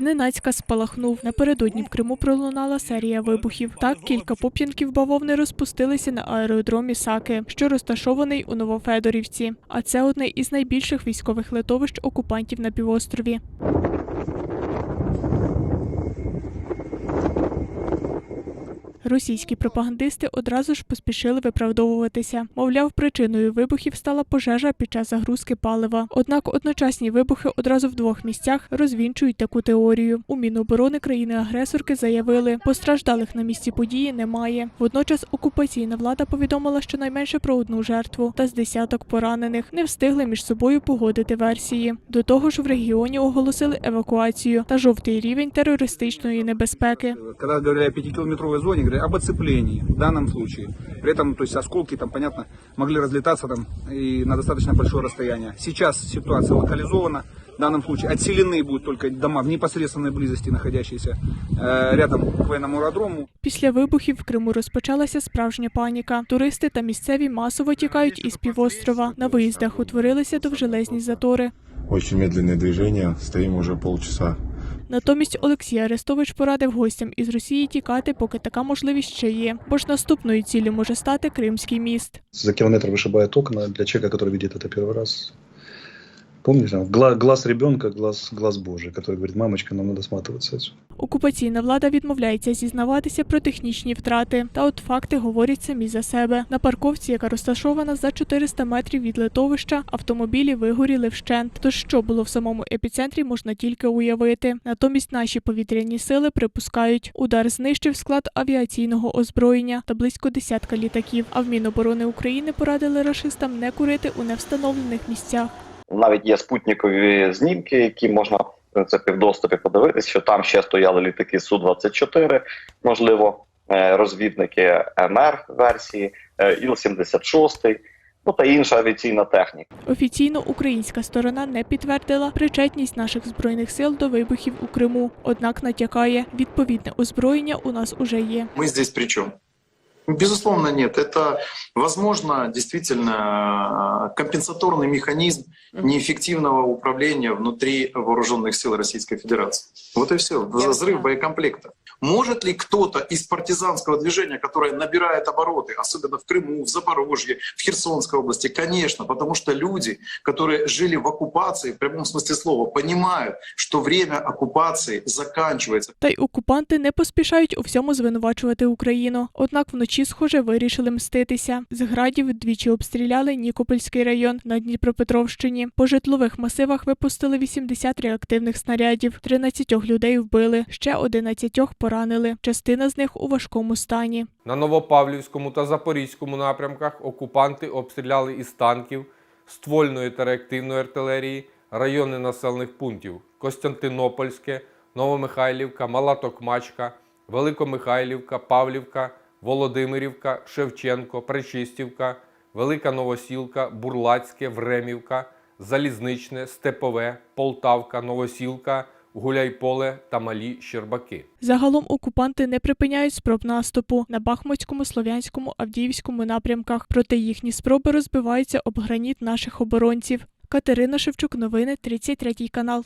Зненацька спалахнув. Напередодні в Криму пролунала серія вибухів. Так кілька поп'янків бавовни розпустилися на аеродромі Саки, що розташований у Новофедорівці. А це одне із найбільших військових литовищ окупантів на півострові. Російські пропагандисти одразу ж поспішили виправдовуватися. Мовляв, причиною вибухів стала пожежа під час загрузки палива. Однак одночасні вибухи одразу в двох місцях розвінчують таку теорію. У Міноборони країни-агресорки заявили, постраждалих на місці події немає. Водночас окупаційна влада повідомила щонайменше про одну жертву та з десяток поранених. Не встигли між собою погодити версії. До того ж, в регіоні оголосили евакуацію та жовтий рівень терористичної небезпеки. Когда говорили о пятикилометровой зоне, говорили об оцеплении в данном случае. При этом, то есть осколки там, понятно, могли разлетаться там и на достаточно большое расстояние. Сейчас ситуация локализована. В данном случае отселены будут только дома в непосредственной близости, находящиеся э, рядом к военному аэродрому. Після вибухів в Криму розпочалася справжня паніка. Туристи та місцеві масово тікають із півострова. На виїздах утворилися довжелезні затори. Очень медленное движение, стоим уже полчаса. Натомість Олексій Арестович порадив гостям із Росії тікати, поки така можливість ще є. Бо ж наступною ціллю може стати Кримський міст. за километр вышибает окна для человека, который видит это первый раз. Помните, там, гла- глаз ребенка, глаз, глаз Божий, который говорит, мамочка, нам надо сматываться отсюда. Окупаційна влада відмовляється зізнаватися про технічні втрати. Та от факти говорять самі за себе. На парковці, яка розташована за 400 метрів від литовища, автомобілі вигоріли вщент. Тож що було в самому епіцентрі, можна тільки уявити. Натомість наші повітряні сили припускають, удар знищив склад авіаційного озброєння та близько десятка літаків. А в Міноборони України порадили рашистам не курити у невстановлених місцях. Навіть є спутникові знімки, які можна в принципі в доступі подивитися, що там ще стояли літаки Су-24, можливо, е, розвідники МР версії, е, Іл-76, ну та інша авіаційна техніка. Офіційно українська сторона не підтвердила причетність наших збройних сил до вибухів у Криму, однак натякає, відповідне озброєння у нас уже є. Мы здесь при чем? Безусловно, нет. Это, возможно, действительно э, компенсаторный механизм неэффективного управления внутри вооруженных сил Российской Федерации. Вот и все. Взрыв боекомплекта. Может ли кто-то из партизанского движения, которое набирает обороты, особенно в Крыму, в Запорожье, в Херсонской области? Конечно, потому что люди, которые жили в оккупации, в прямом смысле слова, понимают, что время оккупации заканчивается. Та й окупанти не поспішають у всьому звинувачувати Україну. Однак вночі, схоже, вирішили мститися. З градів двічі обстріляли Нікопольський район на Дніпропетровщині. По житлових масивах випустили 80 реактивних снарядів. 13 людей вбили, ще 11 поранили. Частина з них у важкому стані. На Новопавлівському та Запорізькому напрямках окупанти обстріляли із танків, ствольної та реактивної артилерії райони населених пунктів Костянтинопольське, Новомихайлівка, Мала Токмачка, Великомихайлівка, Павлівка, Володимирівка, Шевченко, Пречистівка, Велика Новосілка, Бурлацьке, Времівка, Залізничне, Степове, Полтавка, Новосілка, Гуляйполе та Малі Щербаки. Загалом окупанти не припиняють спроб наступу на Бахмутському, Слов'янському, Авдіївському напрямках. Проте їхні спроби розбиваються об граніт наших оборонців. Катерина Шевчук, новини 33 канал.